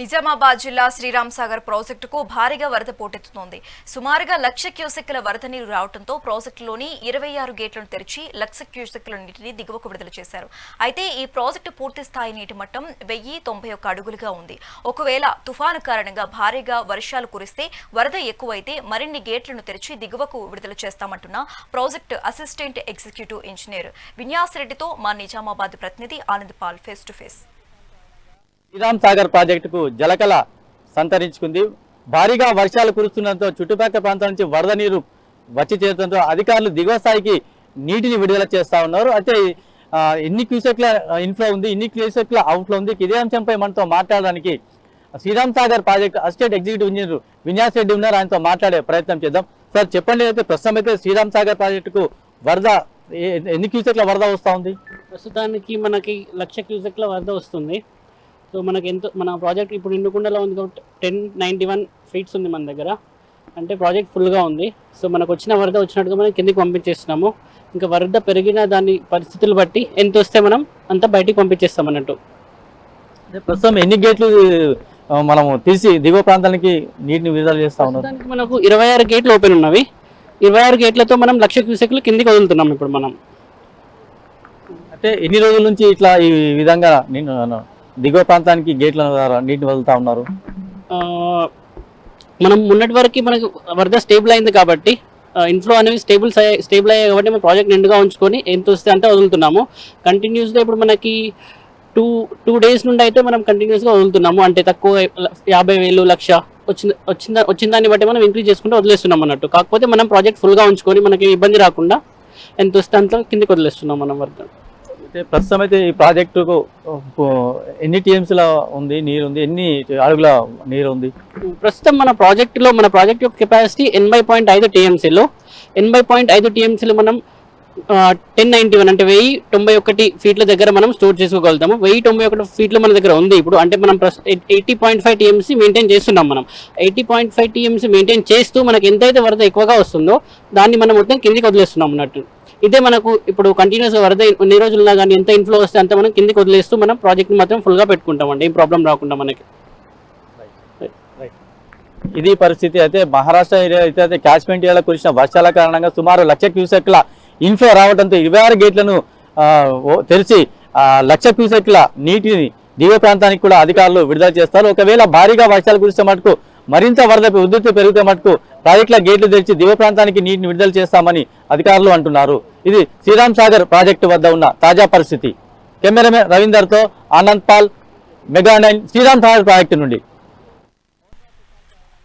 నిజామాబాద్ జిల్లా శ్రీరామ్ సాగర్ ప్రాజెక్టుకు భారీగా వరద పోటెత్తుతోంది. సుమారుగా లక్ష క్యూసెక్ల వరద నీరు రావడంతో ప్రాజెక్టులోని ఇరవై ఆరు గేట్లను తెరిచి లక్ష క్యూసెక్ల నీటిని దిగువకు విడుదల చేశారు. అయితే ఈ ప్రాజెక్టు పూర్తి స్థాయి నీటి మట్టం వెయ్యి తొంభై ఒక్క అడుగులుగా ఉంది. ఒకవేళ తుఫాను కారణంగా భారీగా వర్షాలు కురిస్తే వరద ఎక్కువైతే మరిన్ని గేట్లను తెరిచి దిగువకు విడుదల చేస్తామంటున్న project assistant executive engineer Vinyas రెడ్డితో మా నిజామాబాద్ ప్రతినిధి Anand Pal face to face. Sriram Sagar ప్రాజెక్టుకు జలకళ సంతరించుకుంది. భారీగా వర్షాలు కురుస్తుండటంతో చుట్టుపక్కల ప్రాంతం నుంచి వరద నీరు వచ్చి చేరడంతో అధికారులు దిగువ స్థాయికి నీటిని విడుదల చేస్తూ ఉన్నారు. అయితే ఎన్ని క్యూసెక్ల ఇన్ఫ్లో ఉంది ఇన్ని క్యూసెక్ల అవుట్ఫ్లో ఉంది? ఇదే అంశంపై మనతో మాట్లాడడానికి Sriram Sagar project assistant executive engineer Vinyas Reddy ఉన్నారు. ఆయనతో మాట్లాడే ప్రయత్నం చేద్దాం. సార్ చెప్పండి అయితే ప్రస్తుతం అయితే శ్రీరామ్ సాగర్ ప్రాజెక్టుకు వరద ఎన్ని క్యూసెక్ల వరద వస్తూ ఉంది? ప్రస్తుతానికి మనకి లక్ష క్యూసెక్ల వరద వస్తుంది. సో మనకి ఎంత మన ప్రాజెక్ట్ ఇప్పుడు నిండుకుండలో ఉంది కాబట్టి టెన్ నైంటీ వన్ ఫీట్స్ ఉంది మన దగ్గర. అంటే ప్రాజెక్ట్ ఫుల్గా ఉంది. సో మనకు వచ్చిన వరద వచ్చినట్టుగా మనం కిందికి పంపించేస్తున్నాము. ఇంకా వరద పెరిగిన దాని పరిస్థితులు బట్టి ఎంత వస్తే మనం అంతా బయటికి పంపించేస్తాం అన్నట్టు. ప్రస్తుతం ఎన్ని గేట్లు మనము తీసి దిగువ ప్రాంతానికి నీటిని విడుదల చేస్తా ప్రస్తుతానికి మనకు ఇరవై ఆరు గేట్లు ఓపెన్ ఉన్నవి. ఇరవై ఆరు గేట్లతో మనం లక్ష క్యూసెక్లు కిందికి వదులుతున్నాం ఇప్పుడు మనం. అంటే ఎన్ని రోజుల నుంచి ఇట్లా ఈ విధంగా నేను దిగువ ప్రాంతానికి గేట్ల ద్వారా నీటిని వదులుతా ఉన్నారు? మనం మొన్నటి వరకు మనకు వరద స్టేబుల్ అయింది కాబట్టి ఇన్ఫ్లో అనేవి స్టేబుల్స్ స్టేబుల్ అయ్యాయి కాబట్టి మనం ప్రాజెక్ట్ నిండుగా ఉంచుకొని ఎంత వస్తే అంతే వదులుతున్నాము. కంటిన్యూస్గా ఇప్పుడు మనకి టూ టూ డేస్ నుండి అయితే మనం కంటిన్యూస్గా వదులుతున్నాము. అంటే తక్కువ యాభై వేలు లక్ష వచ్చిన వచ్చిన వచ్చిన దాన్ని బట్టి మనం ఇంక్రీజ్ చేసుకుంటూ వదిలేస్తున్నాం అన్నట్టు. కాకపోతే మనం ప్రాజెక్ట్ ఫుల్గా ఉంచుకొని మనకి ఇబ్బంది రాకుండా ఎంత వస్తే అంత కిందకి వదిలేస్తున్నాం మనం వరద. అయితే ప్రస్తుతం అయితే ఈ ప్రాజెక్టుకు ఎన్ని టీఎంసీలో ఉంది నీరు ఉంది ఎన్ని అడుగుల నీరు ఉంది? ప్రస్తుతం మన ప్రాజెక్టులో మన ప్రాజెక్ట్ యొక్క కెపాసిటీ ఎనభై పాయింట్ ఐదు టీఎంసీలో. ఎనభై పాయింట్ ఐదు టీఎంసీలు మనం టెన్ నైంటీ వన్ అంటే వెయ్యి తొంభై ఒకటి ఫీట్ల దగ్గర మనం స్టోర్ చేసుకోగలుగుతాము. వెయ్యి తొంభై ఒకటి ఫీట్లు మన దగ్గర ఉంది ఇప్పుడు. అంటే మనం eighty point five TMC maintain చేస్తున్నాం మనం. Eighty point five TMC maintain చేస్తూ మనకి ఎంతైతే వరద ఎక్కువగా వస్తుందో దాన్ని మనం మొత్తం కిందికి వదిలేస్తున్నాం అన్నట్టు. ఇదే మనకు ఇప్పుడు కంటిన్యూస్ వరద ఎన్ని రోజులున్నా కానీ ఎంత ఇన్ఫ్లో వస్తే అంత మనం కిందికి వదిలేస్తూ మనం ప్రాజెక్ట్ని మాత్రం ఫుల్గా పెట్టుకుంటామండి ఏం ప్రాబ్లం రాకుండా మనకి. ఇది పరిస్థితి అయితే మహారాష్ట్ర ఏరియా అయితే అయితే క్యాచ్మెంట్ ఏరియాలో కురిసిన వర్షాల కారణంగా సుమారు లక్ష క్యూసెక్ల ఇన్ఫ్లో రావడంతో ఇరవై ఆరు గేట్లను తెరిచి లక్ష క్యూసెక్ల నీటిని దిగువ ప్రాంతానికి కూడా అధికారులు విడుదల చేస్తారు. ఒకవేళ భారీగా వర్షాలు కురిస్తే మటుకు మరింత వరద ఉధృతి పెరిగితే మటుకు ప్రాజెక్టుల గేట్లు తెరిచి దిగువ ప్రాంతానికి నీటిని విడుదల చేస్తామని అధికారులు అంటున్నారు. ఇది శ్రీరామ్ సాగర్ ప్రాజెక్టు వద్ద ఉన్న తాజా పరిస్థితి. Cameraman రవీందర్తో Anand Pal mega nine Sriram Sagar project నుండి.